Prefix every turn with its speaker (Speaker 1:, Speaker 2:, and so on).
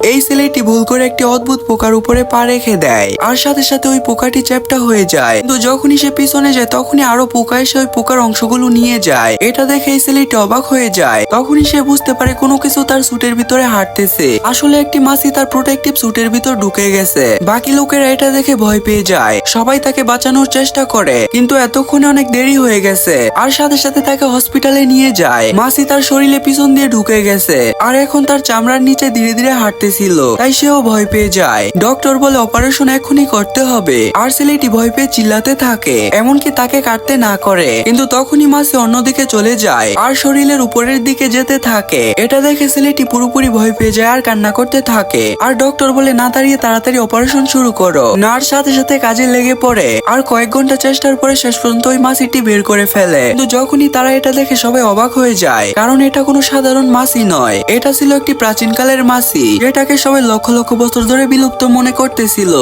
Speaker 1: এই ছেলেটি ভুল করে একটি অদ্ভুত পোকার উপরে পা রেখে দেয়। আর সাথে সাথে ওই পোকাটি চ্যাপটা হয়ে যায়। কিন্তু যখনই সে পিছনে যায়, তখনই আরও পোকা এসে ওই পোকার অংশগুলো নিয়ে যায়। এটা দেখে এই ছেলেটি অবাক হয়ে যায়। তখনই সে বুঝতে পারে কোনো কিছু তার স্যুটের ভিতরে হাঁটতেছে। আসলে একটি মাছি তার প্রোটেক্টিভ স্যুটের ভিতর ঢুকে গেছে। বাকি লোকেরা এটা দেখে ভয় পেয়ে যায়। সবাই তাকে বাঁচানোর চেষ্টা করে, কিন্তু এতক্ষণে অনেক দেরি হয়ে গেছে। আর সাথে সাথে তাকে হসপিটালে নিয়ে যায়। মাসি তার শরীরে পিছন দিয়ে ঢুকে গেছে। আর এখন তার চামড়ার নিচে ধীরে ধীরে হাঁটতেছিল তাই সেও ভয় পেয়ে যায়। ডক্টর বলে অপারেশন এখনই করতে হবে। আর ছেলেটি ভয় পেয়ে চিল্লাতে থাকে, এমনকি তাকে কাটতে না করে। কিন্তু তখনই মাসি অন্যদিকে চলে যায় আর শরীরের উপরের দিকে যেতে থাকে। এটা দেখে ছেলেটি পুরোপুরি ভয় পেয়ে যায় আর কান্না করতে থাকে। আর ডক্টর বলে, না দাঁড়িয়ে তাড়াতাড়ি অপারেশন শুরু করো। নার্স সাথে সাথে কাজে লেগে পড়ে। আর কয়েক ঘণ্টা চেষ্টার পরে শেষ পর্যন্ত ওই মাসিটি বের করে ফেলে। কিন্তু যখনই তারা এটা দেখে, সবাই অবাক হয়ে যায়। কারণ এটা কোনো সাধারণ মাসি নয়। এটা ছিল একটি প্রাচীনকালের মাসি। যেটাকে সবাই লক্ষ লক্ষ বছর ধরে বিলুপ্ত মনে করতেছিল।